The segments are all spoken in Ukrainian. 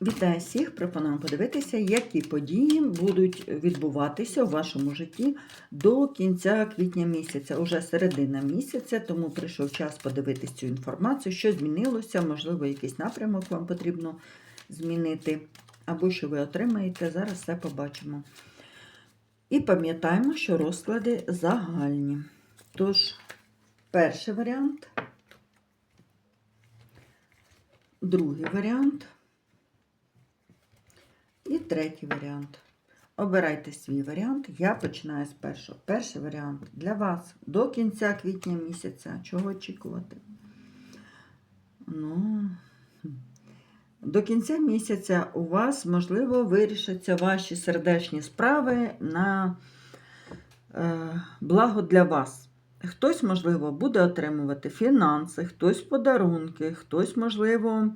Вітаю всіх! Пропоную подивитися, які події будуть відбуватися у вашому житті до кінця квітня місяця, уже середина місяця, тому прийшов час подивитися цю інформацію, що змінилося, можливо, якийсь напрямок вам потрібно змінити, або що ви отримаєте. Зараз все побачимо. І пам'ятаємо, що розклади загальні. Тож, перший варіант, другий варіант. І третій варіант. Обирайте свій варіант. Я починаю з першого. Перший варіант для вас до кінця квітня місяця. Чого очікувати? Ну, до кінця місяця у вас, можливо, вирішаться ваші сердечні справи на е, благо для вас. Хтось, можливо, буде отримувати фінанси, хтось подарунки, хтось, можливо,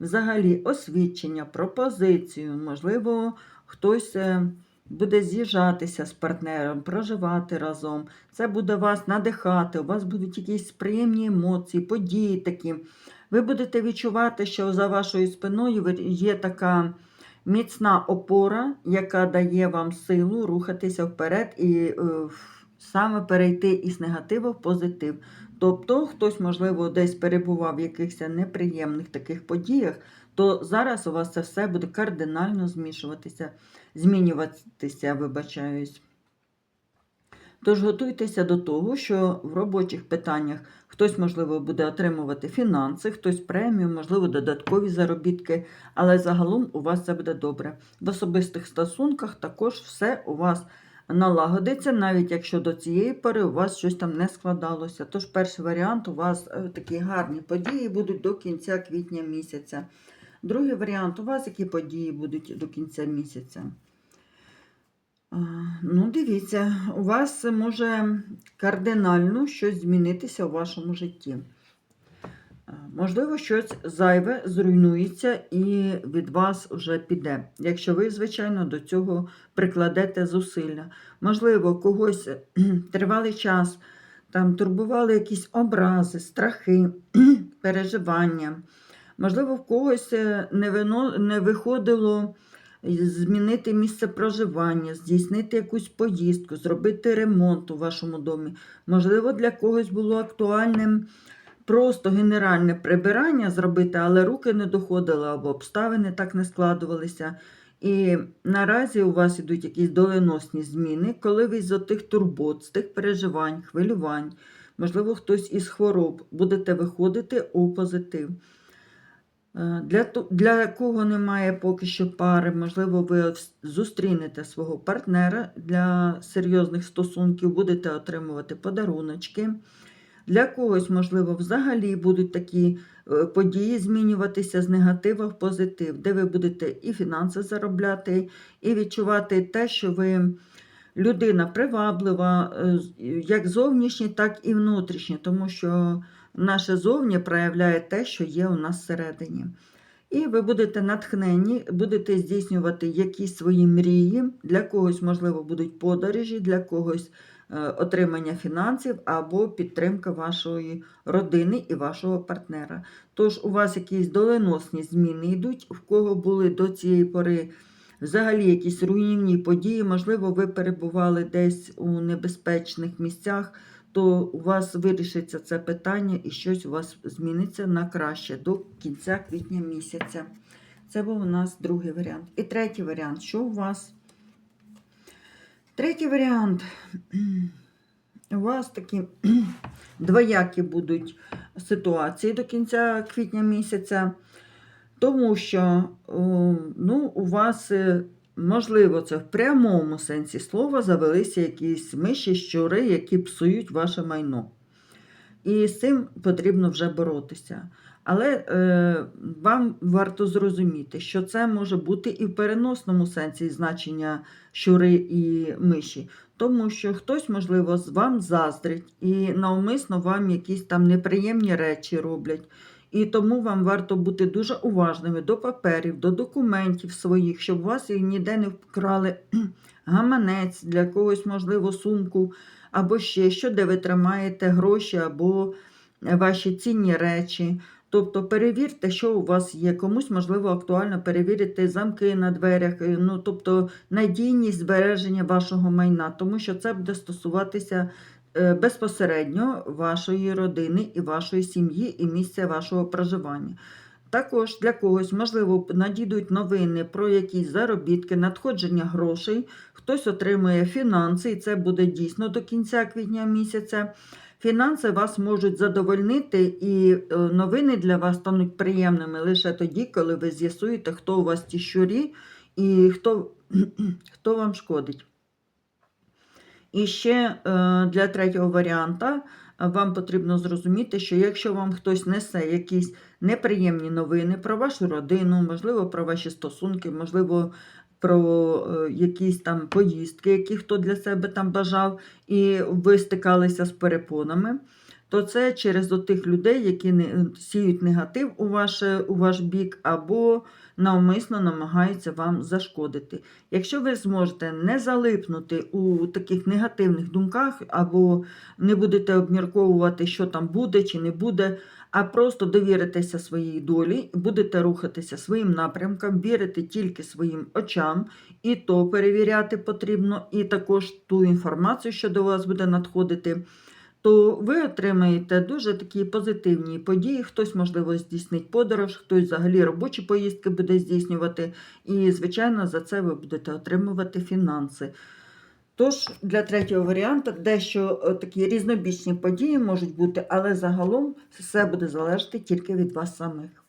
взагалі освідчення, пропозицію, можливо, хтось е, буде з'їжджатися з партнером, проживати разом. Це буде вас надихати, у вас будуть якісь приємні емоції, події такі. Ви будете відчувати, що за вашою спиною є така міцна опора, яка дає вам силу рухатися вперед і е, саме перейти із негативу в позитив. Тобто, хтось, можливо, десь перебував в якихось неприємних таких подіях, то зараз у вас це все буде кардинально змішуватися, змінюватися, вибачаюсь. Тож готуйтеся до того, що в робочих питаннях хтось, можливо, буде отримувати фінанси, хтось премію, можливо, додаткові заробітки, але загалом у вас це буде добре. В особистих стосунках також все у вас налагодиться, навіть якщо до цієї пори у вас щось там не складалося. Тож перший варіант у вас е, такі гарні події будуть до кінця квітня місяця. Другий варіант у вас які події будуть до кінця місяця. Ну, дивіться, у вас може кардинально щось змінитися у вашому житті. Можливо, щось зайве зруйнується і від вас вже піде, якщо ви, звичайно, до цього прикладете зусилля. Можливо, когось тривалий час там турбували якісь образи, страхи, переживання. Можливо, в когось е, не, вино, не виходило змінити місце проживання, здійснити якусь поїздку, зробити ремонт у вашому домі. Можливо, для когось було актуальним просто генеральне прибирання зробити, але руки не доходили або обставини так не складувалися. І наразі у вас ідуть якісь доленосні зміни, коли ви з тих турбот, з тих переживань, хвилювань, можливо, хтось із хвороб будете виходити у позитив. Е, Для, для кого немає поки що пари, можливо, ви зустрінете свого партнера для серйозних стосунків, будете отримувати подаруночки. Для когось, можливо, взагалі будуть такі е, події змінюватися з негатива в позитив, де ви будете і фінанси заробляти, і відчувати те, що ви людина приваблива, е, як зовнішнє, так і внутрішнє, тому що наше зовні проявляє те, що є у нас всередині. І ви будете натхнені, будете здійснювати якісь свої мрії. Для когось, можливо, будуть подорожі, для когось отримання фінансів або підтримка вашої родини і вашого партнера. Тож у вас якісь доленосні зміни йдуть, в кого були до цієї пори взагалі якісь руйнівні події, можливо, ви перебували десь у небезпечних місцях то у вас вирішиться це питання і щось у вас зміниться на краще до кінця квітня місяця. Це був у нас другий варіант. І третій варіант. Що у вас? Третій варіант. У вас такі двоякі будуть ситуації до кінця квітня місяця, тому що ну, у вас е, Можливо, це в прямому сенсі слова завелися якісь миші, щури, які псують ваше майно. І з цим потрібно вже боротися. Але е, вам варто зрозуміти, що це може бути і в переносному сенсі значення щури і миші, тому що хтось, можливо, з вам заздрить і навмисно вам якісь там неприємні речі роблять. І тому вам варто бути дуже уважними до паперів, до документів своїх, щоб вас їх ніде не вкрали гаманець, для когось, можливо, сумку, або ще що, де ви тримаєте гроші або ваші цінні речі. Тобто перевірте, що у вас є. Комусь, можливо, актуально перевірити замки на дверях, е, ну, тобто надійність збереження вашого майна, тому що це буде стосуватися безпосередньо вашої родини і вашої сім'ї і місця вашого проживання. Також для когось, можливо, надійдуть новини про якісь заробітки, надходження грошей, хтось отримує фінанси, і це буде дійсно до кінця квітня місяця. Фінанси вас можуть задовольнити, і е, новини для вас стануть приємними лише тоді, коли ви з'ясуєте, хто у вас ті щурі і хто, хто вам шкодить. І ще е, для третього варіанта е, вам потрібно зрозуміти, що якщо вам хтось несе якісь неприємні новини про вашу родину, можливо, про ваші стосунки, можливо, про е, якісь там поїздки, які хто для себе там бажав, і ви стикалися з перепонами, то це через тих людей, які не, сіють негатив у, ваше, у ваш бік, або навмисно намагаються вам зашкодити. Якщо ви зможете не залипнути у таких негативних думках, або не будете обмірковувати, що там буде чи не буде, а просто довіритеся своїй долі, будете рухатися своїм напрямком, вірити тільки своїм очам, і то перевіряти потрібно, і також ту інформацію, що до вас буде надходити. То ви отримаєте дуже такі позитивні події. Хтось, можливо, здійснить подорож, хтось взагалі робочі поїздки буде здійснювати, і, звичайно, за це ви будете отримувати фінанси. Тож, для третього варіанту дещо е, такі різнобічні події можуть бути, але загалом все буде залежати тільки від вас самих.